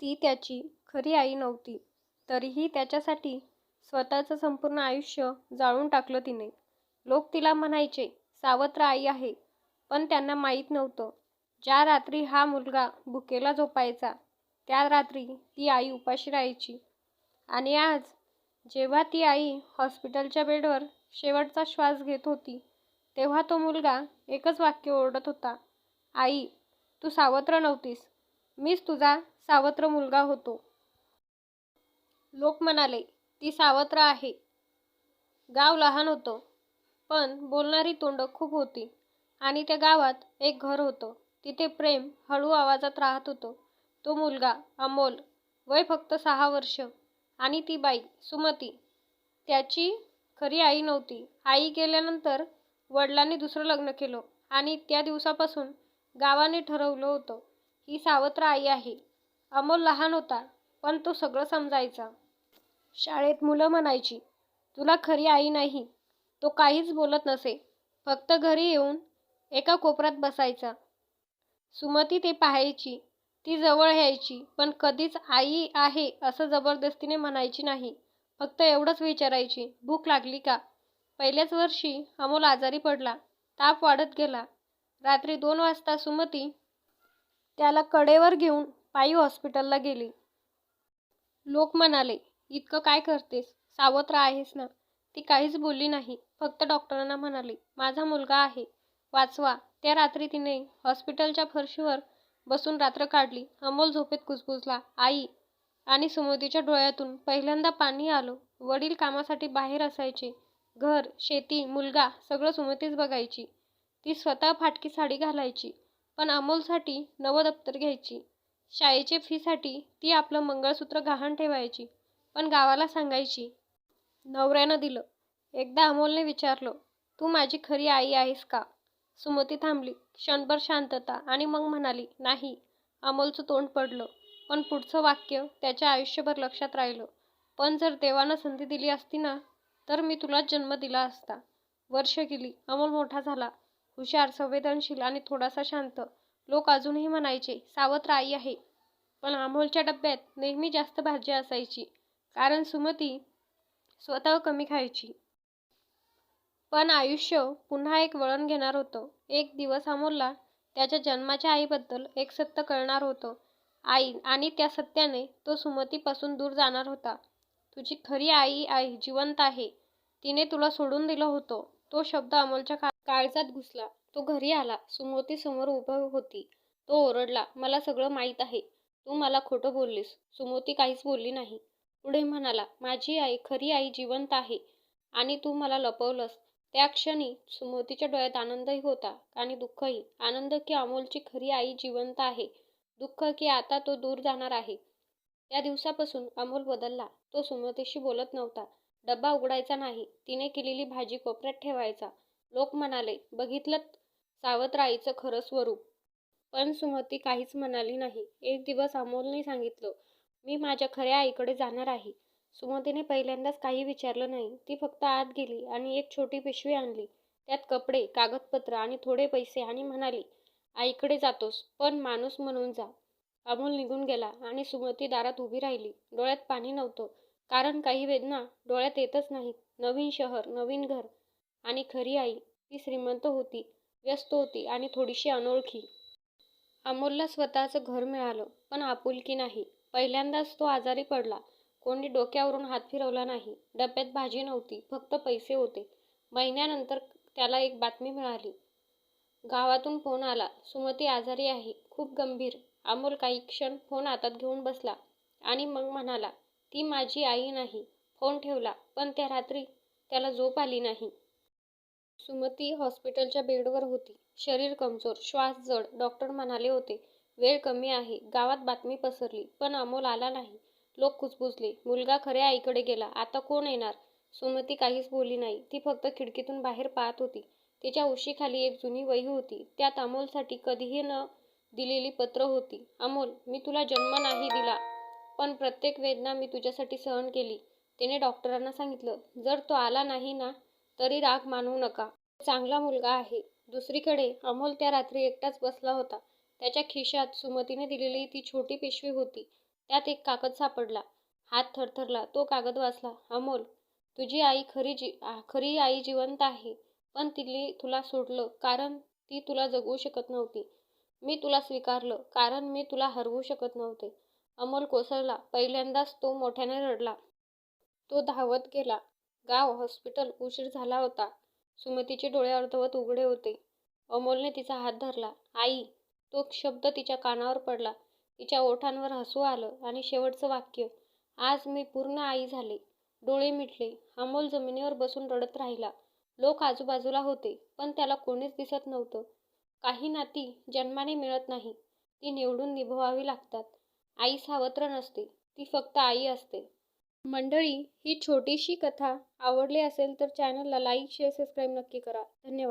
ती त्याची खरी आई नव्हती. तरीही त्याच्यासाठी स्वतःचं संपूर्ण आयुष्य जाळून टाकलं तिने. लोक तिला म्हणायचे सावत्र आई आहे. पण त्यांना माहीत नव्हतं. ज्या रात्री हा मुलगा भुकेला झोपायचा त्या रात्री ती आई उपाशी राहायची. आणि आज जेव्हा ती आई हॉस्पिटलच्या बेडवर शेवटचा श्वास घेत होती तेव्हा तो मुलगा एकच वाक्य ओरडत होता आई तू सावत्र नव्हतीस. मीच तुझा सावत्र मुलगा होतो. लोक म्हणाले ती सावत्र आहे. गाव लहान होतं पण बोलणारी तोंड खूप होती आणि त्या गावात एक घर होतं. तिथे प्रेम हळू आवाजात राहत होतं. तो मुलगा अमोल वय फक्त सहा वर्ष आणि ती बाई सुमती. त्याची खरी आई नव्हती. आई गेल्यानंतर वडिलांनी दुसरं लग्न केलं आणि त्या दिवसापासून गावाने ठरवलं होतं ही सावत्र आई आहे. अमोल लहान होता पण तो सगळं समजायचा. शाळेत मुलं म्हणायची तुला खरी आई नाही तो काहीच बोलत नसे फक्त घरी येऊन एका कोपऱ्यात बसायचा. सुमती ते पाहायची ती जवळ यायची पण कधीच आई आहे असं जबरदस्तीने म्हणायची नाही फक्त एवढंच विचारायची भूक लागली का? पहिल्याच वर्षी अमोल आजारी पडला ताप वाढत गेला. रात्री दोन वाजता सुमती त्याला कडेवर घेऊन पायी हॉस्पिटलला गेली. लोक म्हणाले इतकं काय करतेस? सावत्र आहेस ना. ती काहीच बोलली नाही. फक्त डॉक्टरांना म्हणाली माझा मुलगा आहे. वाचवा. त्या रात्री तिने हॉस्पिटलच्या फरशीवर बसून रात्र काढली. अमोल झोपेत कुजबुजला आई आणि सुमतीच्या डोळ्यातून पहिल्यांदा पाणी आलो. वडील कामासाठी बाहेर असायचे. घर शेती मुलगा सगळं सुमतीच बघायची. ती स्वतः फाटकी साडी घालायची. पण अमोलसाठी नवं दप्तर घ्यायची. शाळेचे फीसाठी ती आपलं मंगळसूत्र गहाण ठेवायची पण गावाला सांगायची. नवऱ्यानं दिलं. एकदा अमोलने विचारलं तू माझी खरी आई आहेस का? सुमती थांबली. क्षणभर शांतता आणि मग म्हणाली नाही. अमोलचं तोंड पडलं पण पुढचं वाक्य त्याच्या आयुष्यभर लक्षात राहिलं. पण जर देवानं संधी दिली असती ना तर मी तुलाच जन्म दिला असता. वर्ष गेली. अमोल मोठा झाला. हुशार संवेदनशील आणि थोडासा शांत. लोक अजूनही म्हणायचे सावत्र आई आहे. पण अमोलच्या डब्यात नेहमी जास्त भाजी असायची कारण सुमती स्वतः कमी खायची. पण आयुष्य पुन्हा एक वळण घेणार होतं. एक दिवस अमोलला त्याच्या जन्माच्या आईबद्दल एक सत्य कळणार होतं. आई आणि त्या सत्याने तो सुमतीपासून दूर जाणार होता. तुझी खरी आई आई जिवंत आहे. तिने तुला सोडून दिलं होतं. तो शब्द अमोलच्या का काळजात घुसला. तो घरी आला. सुमोती समोर उभा होती. तो ओरडला मला सगळं माहीत आहे. तू मला खोटं बोललीस. सुमोती काहीच बोलली नाही. पुढे म्हणाला माझी आई खरी आई जिवंत आहे आणि तू मला लपवलंस. त्या क्षणी सुमोतीच्या डोळ्यात आनंदही होता आणि दुःखही. आनंद की अमोलची खरी आई जिवंत आहे. दुःख की आता तो दूर जाणार आहे. त्या दिवसापासून अमोल बदलला. तो सुमतीशी बोलत नव्हता. डब्बा उघडायचा नाही. तिने केलेली भाजी कोपऱ्यात ठेवायचा. लोक म्हणाले बघितलं सावत्र आईचं खरं स्वरूप. पण सुमती काहीच म्हणाली नाही. एक दिवस अमोलने सांगितलं मी माझ्या खऱ्या आईकडे जाणार आहे. सुमतीने पहिल्यांदाच काही विचारलं नाही. ती फक्त आत गेली आणि एक छोटी पिशवी आणली. त्यात कपडे कागदपत्र आणि थोडे पैसे आणि म्हणाली आईकडे जातोस पण माणूस म्हणून जा. अमोल निघून गेला आणि सुमती दारात उभी राहिली. डोळ्यात पाणी नव्हतं कारण काही वेदना डोळ्यात येतच नाहीत. नवीन शहर नवीन घर आणि खरी आई. ती श्रीमंत होती. व्यस्त होती आणि थोडीशी अनोळखी. अमोलला स्वतःचं घर मिळालं पण आपुलकी नाही. पहिल्यांदाच तो आजारी पडला. कोणी डोक्यावरून हात फिरवला नाही. डब्यात भाजी नव्हती फक्त पैसे होते. महिन्यानंतर त्याला एक बातमी मिळाली. गावातून फोन आला. सुमती आजारी आहे. खूप गंभीर. अमोल काही क्षण फोन हातात घेऊन बसला आणि मग म्हणाला ती माझी आई नाही. फोन ठेवला पण त्या रात्री त्याला झोप आली नाही. सुमती हॉस्पिटलच्या बेडवर होती. शरीर कमजोर श्वास जड डॉक्टर म्हणाले होते वेळ कमी आहे. गावात बातमी पसरली पण अमोल आला नाही. लोक कुजबुजले मुलगा खऱ्या आईकडे गेला आता कोण येणार? सुमती काहीच बोलली नाही ती फक्त खिडकीतून बाहेर पाहत होती. तिच्या उशीखाली एक जुनी वही होती त्यात अमोलसाठी कधीही न दिलेली पत्र होती. अमोल मी तुला जन्म नाही दिला पण प्रत्येक वेदना मी तुझ्यासाठी सहन केली. तिने डॉक्टरांना सांगितलं जर तो आला नाही ना तरी राग मानू नका. चांगला मुलगा आहे. दुसरीकडे अमोल त्या रात्री एकटाच बसला होता. त्याच्या खिशात सुमतीने दिलेली ती छोटी पिशवी होती. त्यात एक कागद सापडला. हात थरथरला. तो कागद वाचला. अमोल तुझी आई खरी जी खरी आई जिवंत आहे. पण तिने तुला सोडलं. कारण ती तुला जगवू शकत नव्हती. मी तुला स्वीकारलं. कारण मी तुला हरवू शकत नव्हते. अमोल कोसळला. पहिल्यांदाच तो मोठ्याने रडला. तो धावत गेला. गाव हॉस्पिटल उशीर झाला होता. सुमतीचे डोळे अर्धवत उघडे होते. अमोलने तिचा हात धरला. आई. तो शब्द तिच्या कानावर पडला. तिच्या ओठांवर हसू आलं आणि शेवटचं वाक्य आज मी पूर्ण आई झाले. डोळे मिटले. अमोल जमिनीवर बसून रडत राहिला. लोक आजूबाजूला होते पण त्याला कोणीच दिसत नव्हतं. काही नाती जन्माने मिळत नाही. ती निवडून निभवावी लागतात. आई सावत्र नसते. ती फक्त आई असते. मंडळी ही छोटीशी कथा आवडली असेल तर चॅनलला लाईक शेअर सबस्क्राईब नक्की करा. धन्यवाद.